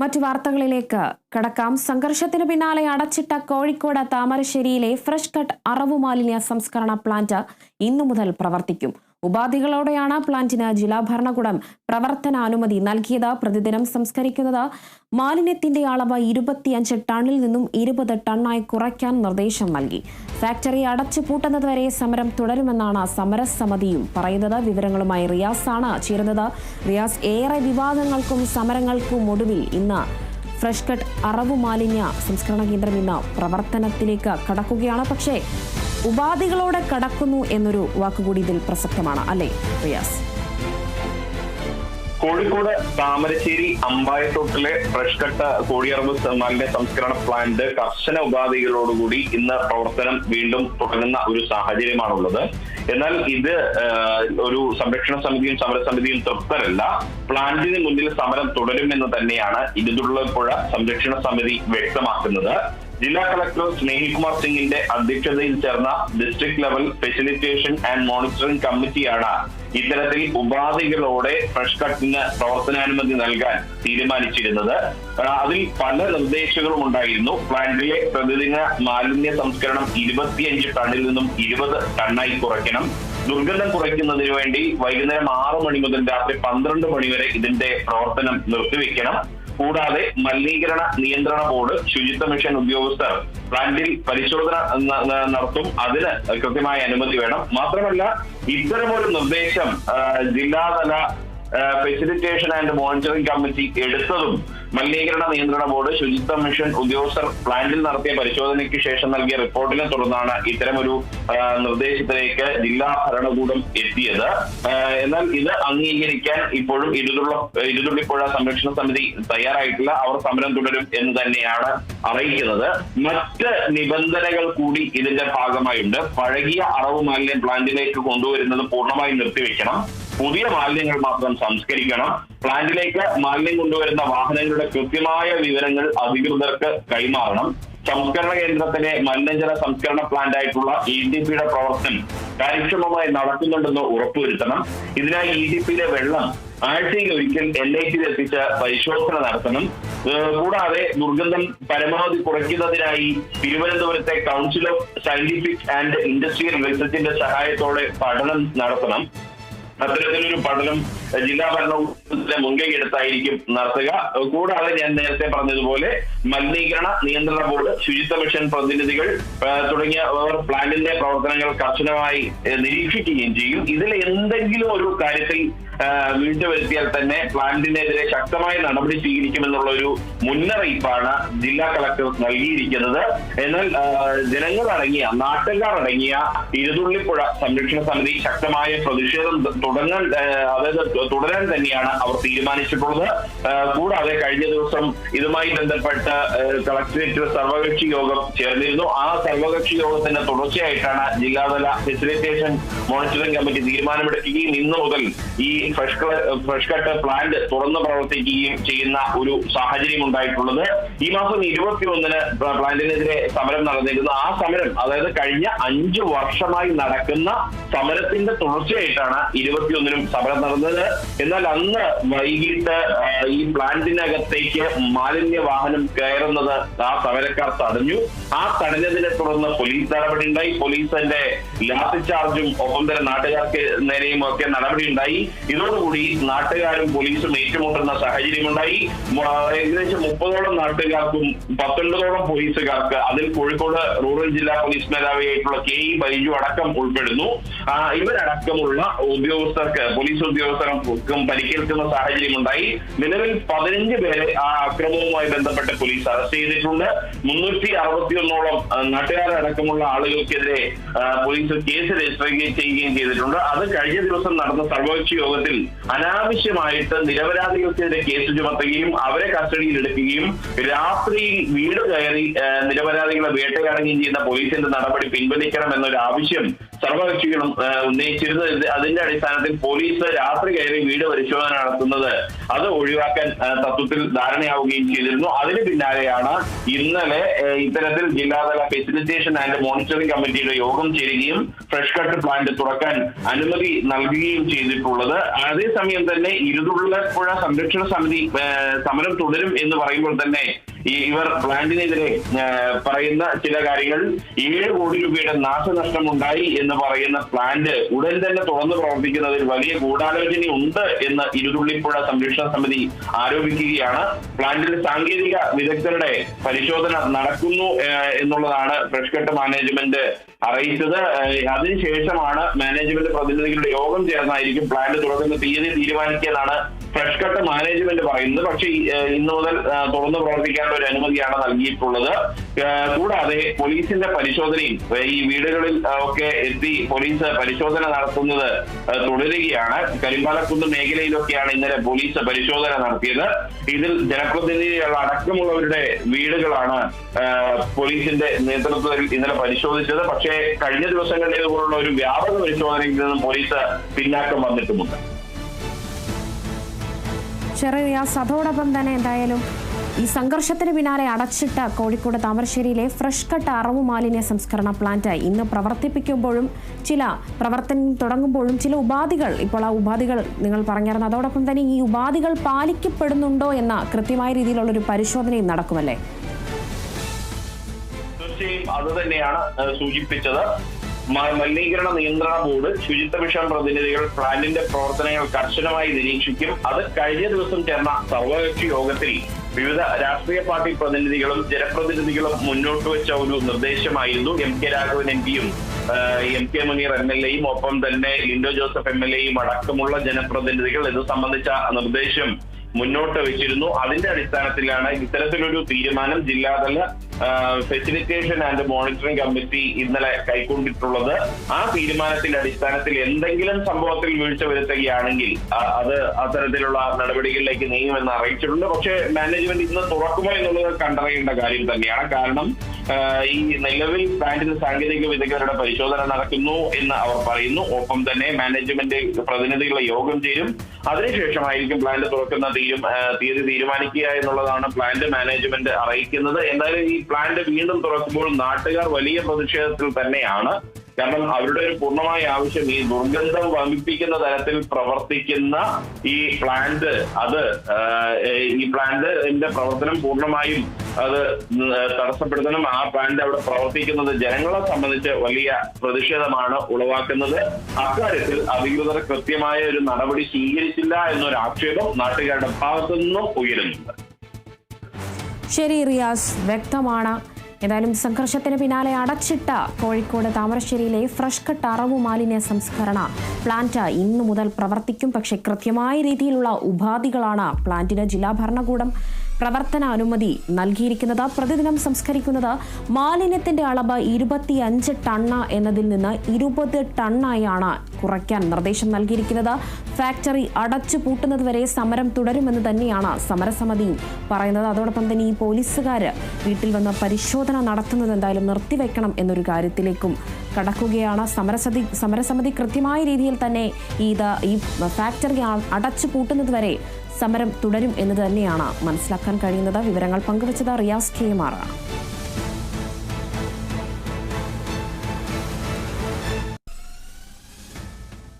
മറ്റു വാർത്തകളിലേക്ക് കടക്കാം. സംഘർഷത്തിന് പിന്നാലെ അടച്ചിട്ട കോഴിക്കോട് താമരശ്ശേരിയിലെ ഫ്രഷ് കട്ട് അറവു മാലിന്യ സംസ്കരണ പ്ലാന്റ് ഇന്നു മുതൽ പ്രവർത്തിക്കും. ഉപാധികളോടെയാണ് പ്ലാന്റിന് ജില്ലാ ഭരണകൂടം പ്രവർത്തനാനുമതി നൽകിയത്. പ്രതിദിനം സംസ്കരിക്കുന്നത് മാലിന്യത്തിന്റെ അളവ് ഇരുപത്തിയഞ്ച് ടണ്ണിൽ നിന്നും ഇരുപത് ടണ്ണായി കുറയ്ക്കാൻ നിർദ്ദേശം നൽകി. ഫാക്ടറി അടച്ചു പൂട്ടുന്നതുവരെ സമരം തുടരുമെന്നാണ് സമരസമിതിയും പറയുന്നത്. വിവരങ്ങളുമായി റിയാസ് ആണ് ചേരുന്നത്. റിയാസ് ഏറെ വിവാദങ്ങൾക്കും സമരങ്ങൾക്കും ഒടുവിൽ ഇന്ന് ഫ്രഷ് കട്ട് അറവു മാലിന്യ സംസ്കരണ കേന്ദ്രം ഇന്ന് പ്രവർത്തനത്തിലേക്ക് കടക്കുകയാണ്. പക്ഷേ ഉപാധികളോടെ കടക്കുന്നു എന്നൊരു വാക്കുകൂടി ഇതിൽ പ്രസക്തമാണ്. അല്ലേ റിയാസ്? കോഴിക്കോട് താമരശ്ശേരി അമ്പായത്തോട്ടിലെ ഫ്രഷ് കട്ട കോഴിയറവ് മാലിന്യ സംസ്കരണ പ്ലാന്റ് കർശന ഉപാധികളോടുകൂടി ഇന്ന് പ്രവർത്തനം വീണ്ടും തുടങ്ങുന്ന ഒരു സാഹചര്യമാണുള്ളത്. എന്നാൽ ഇത് ഒരു സംരക്ഷണ സമിതിയും സമരസമിതിയും തൃപ്തരല്ല പ്ലാന്റിന് മുന്നിൽ സമരം തുടരുമെന്ന് തന്നെയാണ് ഇരുതുള്ളപ്പുഴ സംരക്ഷണ സമിതി വ്യക്തമാക്കുന്നത്. ജില്ലാ കളക്ടർ സ്നേഹിൽകുമാർ സിംഗിന്റെ അധ്യക്ഷതയിൽ ചേർന്ന district level facilitation and monitoring കമ്മിറ്റിയാണ് ഇത്തരത്തിൽ ഉപാധികളോടെ ഫ്രഷ് കട്ടിന് പ്രവർത്തനാനുമതി നൽകാൻ തീരുമാനിച്ചിരുന്നത്. അതിൽ പല നിർദ്ദേശങ്ങളും ഉണ്ടായിരുന്നു. പ്ലാന്റിലെ പ്രതിദിന മാലിന്യ സംസ്കരണം ഇരുപത്തിയഞ്ച് ടണ്ണിൽ നിന്നും ഇരുപത് ടണ്ണായി കുറയ്ക്കണം. ദുർഗന്ധം കുറയ്ക്കുന്നതിന് വേണ്ടി വൈകുന്നേരം ആറ് മണി മുതൽ രാത്രി പന്ത്രണ്ട് മണി വരെ ഇതിന്റെ പ്രവർത്തനം നിർത്തിവെക്കണം. കൂടാതെ മലിനീകരണ നിയന്ത്രണ ബോർഡ് ശുചിത്വ മിഷൻ ഉദ്യോഗസ്ഥർ പ്ലാന്റിൽ പരിശോധന നടത്തും. അതിന് കൃത്യമായ അനുമതി വേണം. മാത്രമല്ല ഇത്തരമൊരു നിർദ്ദേശം ജില്ലാതല ഫെസിലിറ്റേഷൻ ആൻഡ് മോണിറ്ററിംഗ് കമ്മിറ്റി എടുത്തതും മലിനീകരണ നിയന്ത്രണ ബോർഡ് ശുചിത്വ മിഷൻ ഉദ്യോഗസ്ഥർ പ്ലാന്റിൽ നടത്തിയ പരിശോധനയ്ക്ക് ശേഷം നൽകിയ റിപ്പോർട്ടിനെ തുടർന്നാണ് ഇത്തരമൊരു നിർദ്ദേശത്തിലേക്ക് ജില്ലാ ഭരണകൂടം എത്തിയത്. എന്നാൽ ഇത് അംഗീകരിക്കാൻ ഇപ്പോഴും ഇരുതുള്ള ഇരുതുള്ളിപ്പുഴ സംരക്ഷണ സമിതി തയ്യാറായിട്ടില്ല. അവർ സമരം തുടരും എന്ന് തന്നെയാണ് അറിയിക്കുന്നത്. മറ്റ് നിബന്ധനകൾ കൂടി ഇതിന്റെ ഭാഗമായുണ്ട്. പഴകിയ അറവ് മാലിന്യം പ്ലാന്റിലേക്ക് കൊണ്ടുവരുന്നത് പൂർണമായും നിർത്തിവെക്കണം. പുതിയ മാലിന്യങ്ങൾ മാത്രം സംസ്കരിക്കണം. പ്ലാന്റിലേക്ക് മാലിന്യം കൊണ്ടുവരുന്ന വാഹനങ്ങളുടെ കൃത്യമായ വിവരങ്ങൾ അധികൃതർക്ക് കൈമാറണം. സംസ്കരണ കേന്ദ്രത്തിലെ മലിനജല സംസ്കരണ പ്ലാന്റ് ആയിട്ടുള്ള ഇ ഡി പിയുടെ പ്രവർത്തനം കാര്യക്ഷമമായി നടക്കുന്നുണ്ടെന്ന് ഉറപ്പുവരുത്തണം. ഇതിനായി ഇ ഡി പിയിലെ വെള്ളം ആഴ്ചയിൽ ഒരിക്കൽ എൽ ഐ ടിയിൽ എത്തിച്ച് പരിശോധന നടത്തണം. കൂടാതെ ദുർഗന്ധം പരമാവധി കുറയ്ക്കുന്നതിനായി തിരുവനന്തപുരത്തെ council of scientific and industrial റിസർച്ചിന്റെ സഹായത്തോടെ പഠനം നടത്തണം. അത്തരത്തിലൊരു പഠനം ജില്ലാ ഭരണകൂടത്തിന്റെ മുൻകൈ എടുത്തായിരിക്കും നടത്തുക കൂടാതെ ഞാൻ നേരത്തെ പറഞ്ഞതുപോലെ മലിനീകരണ നിയന്ത്രണ ബോർഡ് ശുചിത്വ മിഷൻ പ്രതിനിധികൾ തുടങ്ങിയ പ്ലാന്റിന്റെ പ്രവർത്തനങ്ങൾ കർശനമായി നിരീക്ഷിക്കുകയും ചെയ്യും. ഇതിൽ എന്തെങ്കിലും ഒരു കാര്യത്തിൽ ആ, വരുത്തിയാൽ തന്നെ പ്ലാന്റിനെതിരെ ശക്തമായ നടപടി സ്വീകരിക്കുമെന്നുള്ള ഒരു മുന്നറിയിപ്പാണ് ജില്ലാ കളക്ടർ നൽകിയിരിക്കുന്നത്. എന്നാൽ ജനങ്ങൾ ജനങ്ങളടങ്ങിയ നാട്ടുകാർ അടങ്ങിയ ഇരുതുള്ളിപ്പുഴ സംരക്ഷണ സമിതി ശക്തമായ പ്രതിഷേധം തുടങ്ങാൻ അതായത് തുടരാൻ തന്നെയാണ് അവർ തീരുമാനിച്ചിട്ടുള്ളത്. കൂടാതെ കഴിഞ്ഞ ദിവസം ഇതുമായി ബന്ധപ്പെട്ട് കളക്ടറേറ്റ് സർവകക്ഷി യോഗം ചേർന്നിരുന്നു. ആ സർവകക്ഷി യോഗത്തിന്റെ തുടർച്ചയായിട്ടാണ് ജില്ലാതല ഫെസിലിറ്റേഷൻ മോണിറ്ററിംഗ് കമ്മിറ്റി തീരുമാനമെടുക്കുകയും ഇന്ന് മുതൽ ഈ ഫ്രഷ് ഫ്രഷ് കട്ട് പ്ലാന്റ് തുറന്ന് പ്രവർത്തിക്കുകയും ചെയ്യുന്ന ഒരു സാഹചര്യം ഉണ്ടായിട്ടുള്ളത്. ഈ മാസം ഇരുപത്തി ഒന്നിന് പ്ലാന്റിനെതിരെ സമരം നടന്നിരുന്നു. ആ സമരം അതായത് കഴിഞ്ഞ അഞ്ചു വർഷമായി നടക്കുന്ന സമരത്തിന്റെ തുടർച്ചയായിട്ടാണ് ഇരുപത്തിയൊന്നിനും സമരം നടന്നത്. എന്നാൽ അന്ന് വൈകിട്ട് ഈ പ്ലാന്റിനകത്തേക്ക് മാലിന്യ വാഹനം കയറുന്നത് ആ സമരക്കാർ തടഞ്ഞു. ആ തടഞ്ഞതിനെ തുടർന്ന് പോലീസ് നടപടി ഉണ്ടായി പോലീസിന്റെ ലാത്തി ചാർജും ഒപ്പം തന്നെ നാട്ടുകാർക്ക് നേരെയും ഒക്കെ നടപടി ഉണ്ടായി ഇതോടുകൂടി നാട്ടുകാരും പോലീസും ഏറ്റുമുട്ടുന്ന സാഹചര്യമുണ്ടായി. ഏകദേശം മുപ്പതോളം നാട്ടുകാർക്കും പത്തൊൻപതോളം പോലീസുകാർക്ക് അതിൽ കോഴിക്കോട് റൂറൽ ജില്ലാ പോലീസ് മേധാവിയായിട്ടുള്ള കെ ഇ ബൈജു അടക്കം ഉൾപ്പെടുന്നു. ഇവരടക്കമുള്ള ഉദ്യോഗസ്ഥർക്ക് പോലീസ് ഉദ്യോഗസ്ഥർക്കും പരിക്കേൽക്കുന്ന സാഹചര്യമുണ്ടായി. നിലവിൽ പതിനഞ്ച് പേരെ ആ അക്രമവുമായി ബന്ധപ്പെട്ട് പോലീസ് അറസ്റ്റ് ചെയ്തിട്ടുണ്ട്. മുന്നൂറ്റി അറുപത്തിയൊന്നോളം നാട്ടുകാരടക്കമുള്ള ആളുകൾക്കെതിരെ പോലീസ് കേസ് രജിസ്റ്റർ ചെയ്യുകയും ചെയ്തിട്ടുണ്ട്. അത് കഴിഞ്ഞ ദിവസം നടന്ന സർവകക്ഷി യോഗത്തിൽ അനാവശ്യമായിട്ട് നിരപരാധികൾക്കെതിരെ കേസ് ചുമത്തുകയും അവരെ കസ്റ്റഡിയിൽ എടുക്കുകയും രാത്രിയിൽ വീട് കയറി നിരപരാധികളെ വേട്ടയാടുകയും ചെയ്യുന്ന പോലീസിന്റെ നടപടി പിൻവലിക്കണം എന്നൊരു ആവശ്യം സർവകക്ഷികളും ഉന്നയിച്ചിരുന്ന അതിന്റെ അടിസ്ഥാനത്തിൽ പോലീസ് രാത്രി കയറി വീട് പരിശോധന നടത്തുന്നത് അത് ഒഴിവാക്കാൻ തത്വത്തിൽ ധാരണയാവുകയും ചെയ്തിരുന്നു. അതിന് പിന്നാലെയാണ് ഇന്നലെ ഇത്തരത്തിൽ ജില്ലാതല ഫെസിലിറ്റേഷൻ ആൻഡ് മോണിറ്ററിംഗ് കമ്മിറ്റിയുടെ യോഗം ചേരുകയും ഫ്രഷ് കട്ട് പ്ലാന്റ് തുറക്കാൻ അനുമതി നൽകുകയും ചെയ്തിട്ടുള്ളത്. അതേസമയം തന്നെ ഇരുതുള്ളപ്പുഴ സംരക്ഷണ സമിതി സമരം തുടരും എന്ന് പറയുമ്പോൾ തന്നെ ഈ ഇവർ പ്ലാന്റിനെതിരെ പറയുന്ന ചില കാര്യങ്ങൾ ഏഴ് കോടി രൂപയുടെ നാശനഷ്ടം ഉണ്ടായി എന്ന് പറയുന്ന പ്ലാന്റ് ഉടൻ തന്നെ തുറന്നു പ്രവർത്തിക്കുന്നതിൽ വലിയ ഗൂഢാലോചന ഉണ്ട് എന്ന് ഇരുതുള്ളിപ്പുഴ സംരക്ഷണ സമിതി ആരോപിക്കുകയാണ്. പ്ലാന്റിൽ സാങ്കേതിക വിദഗ്ധരുടെ പരിശോധന നടക്കുന്നു എന്നുള്ളതാണ് ഫ്രഷ് കട്ട് മാനേജ്മെന്റ് അറിയിച്ചത്. അതിനുശേഷമാണ് മാനേജ്മെന്റ് പ്രതിനിധികളുടെ യോഗം ചേർന്നായിരിക്കും പ്ലാന്റ് തുറക്കുന്ന തീയതി തീരുമാനിക്കാനാണ് ഫ്രഷ് കട്ട് മാനേജ്മെന്റ് പറയുന്നത്. പക്ഷേ ഇന്ന് മുതൽ തുറന്നു പ്രവർത്തിക്കാനുള്ള ഒരു അനുമതിയാണ് നൽകിയിട്ടുള്ളത്. കൂടാതെ പോലീസിന്റെ പരിശോധനയും ഈ വീടുകളിൽ ഒക്കെ എത്തി പോലീസ് പരിശോധന നടത്തുന്നത് തുടരുകയാണ്. കരിമ്പാലക്കുന്ന് മേഖലയിലൊക്കെയാണ് ഇന്നലെ പോലീസ് പരിശോധന നടത്തിയത്. ഇതിൽ ജനപ്രതിനിധികൾ അടക്കമുള്ളവരുടെ വീടുകളാണ് പോലീസിന്റെ നേതൃത്വത്തിൽ ഇന്നലെ പരിശോധിച്ചത്. പക്ഷേ കഴിഞ്ഞ ദിവസങ്ങളിലേതുപോലുള്ള ഒരു വ്യാപക പരിശോധനയിൽ നിന്നും പോലീസ് പിന്നാക്കം വന്നിട്ടുമുണ്ട്. ചെറിയ റിയാസ് അതോടൊപ്പം തന്നെ എന്തായാലും ഈ സംഘർഷത്തിന് പിന്നാലെ അടച്ചിട്ട കോഴിക്കോട് താമരശ്ശേരിയിലെ ഫ്രഷ് കട്ട് അറവ് മാലിന്യ സംസ്കരണ പ്ലാന്റ് ഇന്ന് പ്രവർത്തിപ്പിക്കുമ്പോഴും ചില പ്രവർത്തനം തുടങ്ങുമ്പോഴും ചില ഉപാധികൾ ഇപ്പോൾ ആ ഉപാധികൾ നിങ്ങൾ പറഞ്ഞിരുന്നു. അതോടൊപ്പം തന്നെ ഈ ഉപാധികൾ പാലിക്കപ്പെടുന്നുണ്ടോ എന്ന കൃത്യമായ രീതിയിലുള്ള ഒരു പരിശോധനയും നടക്കുമല്ലേ? തീർച്ചയായും അത് തന്നെയാണ് സൂചിപ്പിച്ചത്. മലിനീകരണ നിയന്ത്രണ ബോർഡ് ശുചിത്വ മിഷൻ പ്രതിനിധികൾ പ്ലാന്റിന്റെ പ്രവർത്തനങ്ങൾ കർശനമായി നിരീക്ഷിക്കും. അത് കഴിഞ്ഞ ദിവസം ചേർന്ന സർവകക്ഷി യോഗത്തിൽ വിവിധ രാഷ്ട്രീയ പാർട്ടി പ്രതിനിധികളും ജനപ്രതിനിധികളും മുന്നോട്ട് വെച്ച ഒരു നിർദ്ദേശമായിരുന്നു. എം കെ രാഘവൻ എം പിയും M K Muneer M L എയും ഒപ്പം തന്നെ ലിൻഡോ ജോസഫ് എം എൽ എയും അടക്കമുള്ള ജനപ്രതിനിധികൾ. ഇത് സംബന്ധിച്ച നിർദ്ദേശം മുന്നോട്ട് വെച്ചിരുന്നു. അതിന്റെ അടിസ്ഥാനത്തിലാണ് ഇത്തരത്തിലൊരു തീരുമാനം ജില്ലാതല ഫെസിലിറ്റേഷൻ ആൻഡ് മോണിറ്ററിംഗ് കമ്മിറ്റി ഇന്നലെ കൈക്കൊണ്ടിട്ടുള്ളത്. ആ തീരുമാനത്തിന്റെ അടിസ്ഥാനത്തിൽ എന്തെങ്കിലും സംഭവത്തിൽ വീഴ്ച വരുത്തുകയാണെങ്കിൽ അത് അത്തരത്തിലുള്ള നടപടികളിലേക്ക് നീങ്ങുമെന്ന് അറിയിച്ചിട്ടുണ്ട്. പക്ഷേ മാനേജ്മെന്റ് ഇന്ന് തുറക്കുമോ എന്നുള്ളത് കണ്ടറിയേണ്ട കാര്യം തന്നെയാണ്. കാരണം ഈ നിലവിൽ പ്ലാന്റിന് സാങ്കേതിക വിദഗ്ധരുടെ പരിശോധന നടക്കുന്നു എന്ന് അവർ പറയുന്നു. ഒപ്പം തന്നെ മാനേജ്മെന്റ് പ്രതിനിധികളെ യോഗം ചേരും. അതിനുശേഷമായിരിക്കും പ്ലാന്റ് തുറക്കുന്ന തീയതി തീരുമാനിക്കുക എന്നുള്ളതാണ് പ്ലാന്റ് മാനേജ്മെന്റ് അറിയിക്കുന്നത്. എന്തായാലും ഈ പ്ലാന്റ് വീണ്ടും തുറക്കുമ്പോൾ നാട്ടുകാർ വലിയ പ്രതിഷേധത്തിൽ തന്നെയാണ്. കാരണം അവരുടെ ഒരു പൂർണമായ ആവശ്യം ഈ ദുർഗന്ധം വമിപ്പിക്കുന്ന തരത്തിൽ പ്രവർത്തിക്കുന്ന ഈ പ്ലാന്റ് അത് ഈ പ്ലാന്റിന്റെ പ്രവർത്തനം പൂർണമായും അത് തടസ്സപ്പെടുത്തണം ആ പ്ലാന്റ് അവിടെ പ്രവർത്തിക്കുന്നത് ജനങ്ങളെ സംബന്ധിച്ച് വലിയ പ്രതിഷേധമാണ് ഉളവാക്കുന്നത്. അക്കാര്യത്തിൽ അധികൃതർ കൃത്യമായ ഒരു നടപടി സ്വീകരിച്ചില്ല എന്നൊരു ആക്ഷേപം നാട്ടുകാരുടെ ഭാഗത്തു നിന്നും ഉയരുന്നുണ്ട്. ശരി റിയാസ് വ്യക്തമാണ്. ഏതായാലും സംഘർഷത്തിന് പിന്നാലെ അടച്ചിട്ട കോഴിക്കോട് താമരശ്ശേരിയിലെ ഫ്രഷ് കട്ട് അറവു മാലിന്യ സംസ്കരണ പ്ലാന്റ് ഇന്നു മുതൽ പ്രവർത്തിക്കും. പക്ഷേ കൃത്യമായ രീതിയിലുള്ള ഉപാധികളാണ് പ്ലാന്റിന് ജില്ലാ ഭരണകൂടം പ്രവർത്തന അനുമതി നൽകിയിരിക്കുന്നത് പ്രതിദിനം സംസ്കരിക്കുന്നത് മാലിന്യത്തിന്റെ അളവ് ഇരുപത്തിയഞ്ച് ടണ്ണ എന്നതിൽ നിന്ന് ഇരുപത് ടണ്ണായാണ് കുറയ്ക്കാൻ നിർദ്ദേശം നൽകിയിരിക്കുന്നത്. ഫാക്ടറി അടച്ചു പൂട്ടുന്നതുവരെ സമരം തുടരുമെന്ന് തന്നെയാണ് സമരസമിതിയും പറയുന്നത്. അതോടൊപ്പം തന്നെ ഈ പോലീസുകാർ വീട്ടിൽ വന്ന് പരിശോധന നടത്തുന്നത് എന്തായാലും നിർത്തിവെക്കണം എന്നൊരു കാര്യത്തിലേക്കും കടക്കുകയാണ്. സമരസമിതി സമരസമിതി കൃത്യമായ രീതിയിൽ തന്നെ ഇത് ഈ ഫാക്ടറി അടച്ചു പൂട്ടുന്നതുവരെ സമരം തുടരും എന്ന് തന്നെയാണ് മനസ്സിലാക്കാൻ കഴിയുന്നത്. വിവരങ്ങൾ പങ്കുവച്ചത് റിയാസ് കെ ആണ്